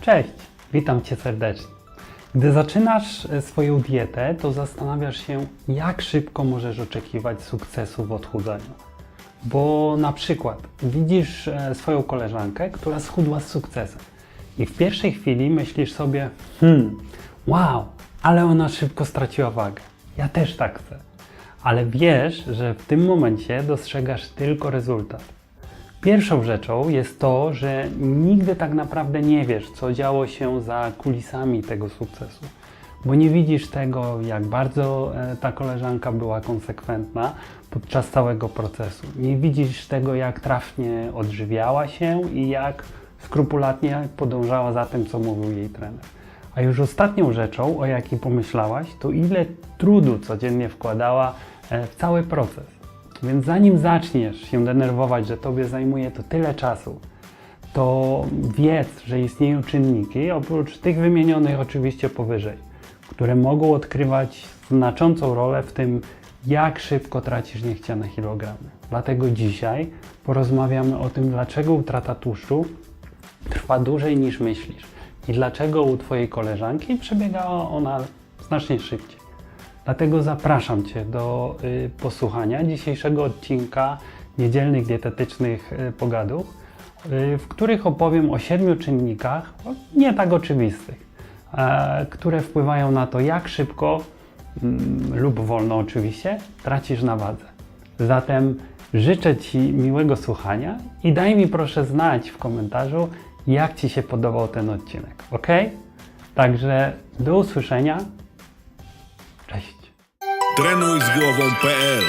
Cześć, witam Cię serdecznie. Gdy zaczynasz e, swoją dietę, to zastanawiasz się, jak szybko możesz oczekiwać sukcesu w odchudzaniu. Bo na przykład widzisz e, swoją koleżankę, która schudła z sukcesem i w pierwszej chwili myślisz sobie, hmm, wow, ale ona szybko straciła wagę. Ja też tak chcę. Ale wiesz, że w tym momencie dostrzegasz tylko rezultat. Pierwszą rzeczą jest to, że nigdy tak naprawdę nie wiesz, co działo się za kulisami tego sukcesu, bo nie widzisz tego, jak bardzo e, ta koleżanka była konsekwentna podczas całego procesu. Nie widzisz tego, jak trafnie odżywiała się i jak skrupulatnie podążała za tym, co mówił jej trener. A już ostatnią rzeczą, o jakiej pomyślałaś, to ile trudu codziennie wkładała e, w cały proces. Więc zanim zaczniesz się denerwować, że tobie zajmuje to tyle czasu, to wiedz, że istnieją czynniki, oprócz tych wymienionych oczywiście powyżej, które mogą odgrywać znaczącą rolę w tym, jak szybko tracisz niechciane kilogramy. Dlatego dzisiaj porozmawiamy o tym, dlaczego utrata tłuszczu trwa dłużej niż myślisz i dlaczego u Twojej koleżanki przebiegała ona znacznie szybciej. Dlatego zapraszam Cię do y, posłuchania dzisiejszego odcinka niedzielnych dietetycznych y, pogadów, y, w których opowiem o siedmiu czynnikach, nie tak oczywistych, e, które wpływają na to, jak szybko mm, lub wolno oczywiście tracisz na wadze. Zatem życzę Ci miłego słuchania i daj mi proszę znać w komentarzu, jak Ci się podobał ten odcinek, ok? Także do usłyszenia. Cześć. Trenuj z głową.pl